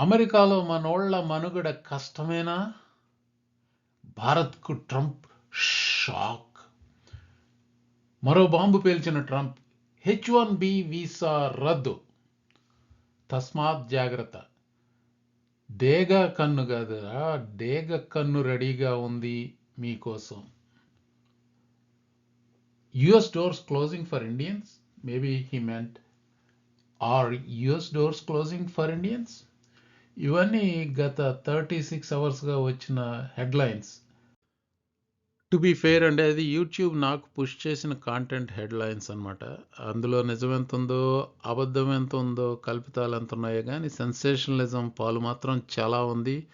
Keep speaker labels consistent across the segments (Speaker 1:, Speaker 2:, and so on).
Speaker 1: అమెరికాలో మనోళ్ళ మనుగడ కష్టమేనా? భారత్కు ట్రంప్ షాక్. మరో bomb పేల్చిన Trump H one B visa రద్దు. తస్మాత్ జాగ్రత్త. డేగ కన్ను కదా డేగ కన్ను రెడీగా ఉంది మీకోసం. US doors closing for Indians? Maybe he meant are US doors closing for Indians? ఇవన్నీ గత థర్టీ సిక్స్ అవర్స్గా వచ్చిన హెడ్లైన్స్. టు బీ ఫెయిర్ అంటే అది యూట్యూబ్ నాకు పుష్ చేసిన కాంటెంట్ హెడ్లైన్స్ అనమాట అందులో నిజం ఎంత ఉందో అబద్ధం ఎంత ఉందో కల్పితాలు ఎంత ఉన్నాయో కానీ సెన్సేషనలిజం పాలు మాత్రం చాలా ఉంది.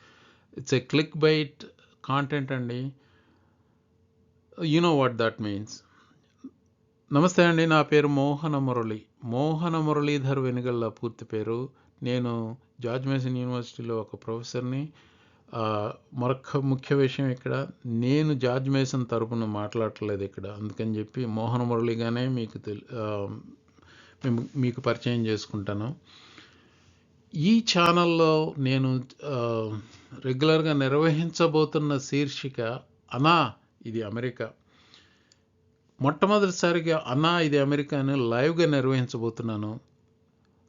Speaker 1: It's a click bait content అండి. You know what that means. నమస్తే అండి నా పేరు మోహన మురళి మోహన మురళీధర్ వెనుగళ్ళ పూర్తి పేరు. నేను జార్జ్ మేసన్ యూనివర్సిటీలో ఒక ప్రొఫెసర్ని. మరొక ముఖ్య విషయం ఇక్కడ నేను జార్జ్ మేసన్ తరపున మాట్లాడట్లేదు ఇక్కడ. అందుకని చెప్పి మోహన మురళిగానే మీకు తెలి మేము- మీకు పరిచయం చేసుకుంటాను. ఈ ఛానల్లో నేను రెగ్యులర్గా నిర్వహించబోతున్న శీర్షిక అనా ఇది అమెరికా. మొట్టమొదటిసారిగా అనా ఇది అమెరికాను లైవ్గా నిర్వహించబోతున్నాను.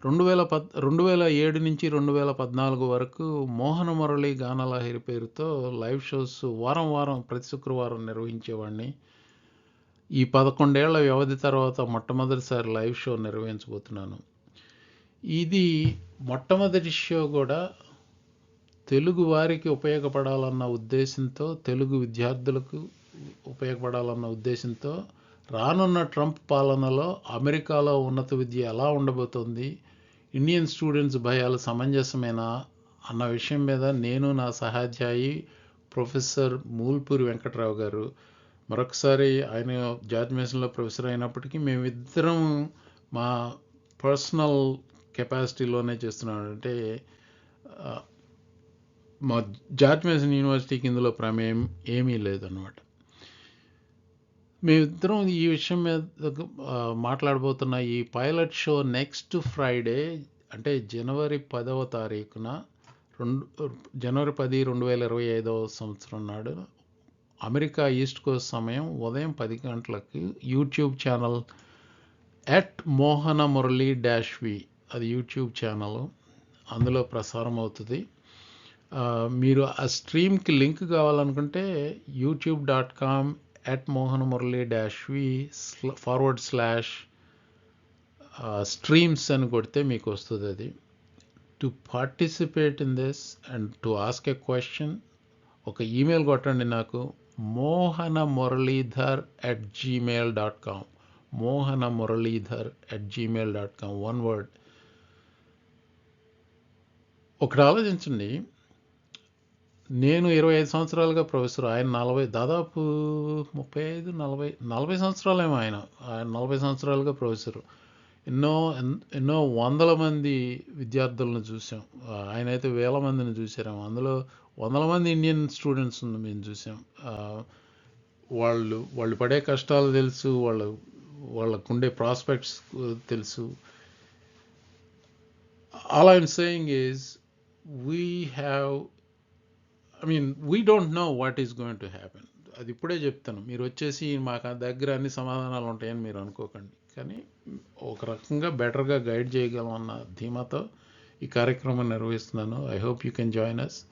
Speaker 1: రెండు వేల పద్ రెండు వేల ఏడు నుంచి రెండు వేల పద్నాలుగు వరకు మోహన మురళి గానలహరి పేరుతో లైవ్ షోస్ వారం వారం ప్రతి శుక్రవారం నిర్వహించేవాడిని. ఈ పదకొండేళ్ళ వ్యవధి తర్వాత మొట్టమొదటిసారి లైవ్ షో నిర్వహించబోతున్నాను. ఇది మొట్టమొదటి షో కూడా తెలుగు వారికి ఉపయోగపడాలన్న ఉద్దేశంతో తెలుగు విద్యార్థులకు ఉపయోగపడాలన్న ఉద్దేశంతో రానున్న ట్రంప్ పాలనలో అమెరికాలో ఉన్నత విద్య ఎలా ఉండబోతోంది ఇండియన్ స్టూడెంట్స్ భయాలు సమంజసమేనా? అన్న విషయం మీద నేను నా సహాధ్యాయి ప్రొఫెసర్ మూల్పూరి వెంకట్రావు గారు. మరొకసారి ఆయన జార్జ్ మేసన్లో ప్రొఫెసర్ అయినప్పటికీ మేమిద్దరం మా పర్సనల్ కెపాసిటీలోనే చేస్తున్నాం. అంటే మా జార్జ్ మేసన్ యూనివర్సిటీకి ఇందులో ప్రమేయం ఏమీ లేదన్నమాట. మేమిద్దరం ఈ విషయం మీద మాట్లాడబోతున్న ఈ పైలట్ షో నెక్స్ట్ ఫ్రైడే అంటే జనవరి పదవ తారీఖున రెండు జనవరి పది రెండు వేల ఇరవై ఐదవ సంవత్సరం నాడు అమెరికా ఈస్ట్ కోస్ట్ సమయం ఉదయం పది గంటలకు YouTube channel at Mohana Murali dash V అది యూట్యూబ్ ఛానల్. అందులో ప్రసారం అవుతుంది. మీరు ఆ స్ట్రీమ్కి లింక్ కావాలనుకుంటే YouTube dot com at Mohana Murali dash V forward slash streams అని కొడితే మీకు వస్తుంది అది. To participate in this and to ask a question ఒక ఈమెయిల్ కొట్టండి నాకు Mohana Muralidhar at Gmail dot com Mohana Muralidhar at Gmail dot com one word ఒకటి ఆలోచించండి. నేను ఇరవై ఐదు సంవత్సరాలుగా ప్రొఫెసర్. ఆయన నలభై దాదాపు ముప్పై ఐదు నలభై నలభై సంవత్సరాలేమో ఆయన. ఆయన నలభై సంవత్సరాలుగా ప్రొఫెసర్. ఎన్నో ఎన్- ఎన్నో వందల మంది విద్యార్థులను చూసాం. ఆయన అయితే వేల మందిని చూసారేమో అందులో వందల మంది ఇండియన్ స్టూడెంట్స్ మేము చూసాం. వాళ్ళు వాళ్ళు పడే కష్టాలు తెలుసు వాళ్ళ వాళ్ళకుండే ప్రాస్పెక్ట్స్ తెలుసు. All I'm saying is we have I mean we don't know what is going to happen అది ఇప్పుడే చెప్తాను. మీరు వచ్చేసి మాకు దగ్గర అన్ని సమాధానాలు ఉంటాయని మీరు అనుకోకండి. కానీ ఒక రకంగా బెటర్గా గైడ్ చేయగలమన్న ధీమాతో ఈ కార్యక్రమం నిర్వహిస్తున్నాను. I hope you can join us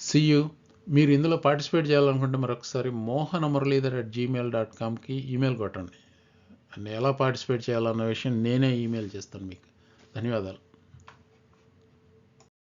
Speaker 1: see you మీరు ఇందులో పార్టిసిపేట్ చేయాలనుకుంటే మరొకసారి Mohana Muralidhar at Gmail dot కామ్కి email కొట్టండి. అండ్ ఎలా పార్టిసిపేట్ చేయాలన్న విషయం నేనే ఈమెయిల్ చేస్తాను మీకు. ధన్యవాదాలు.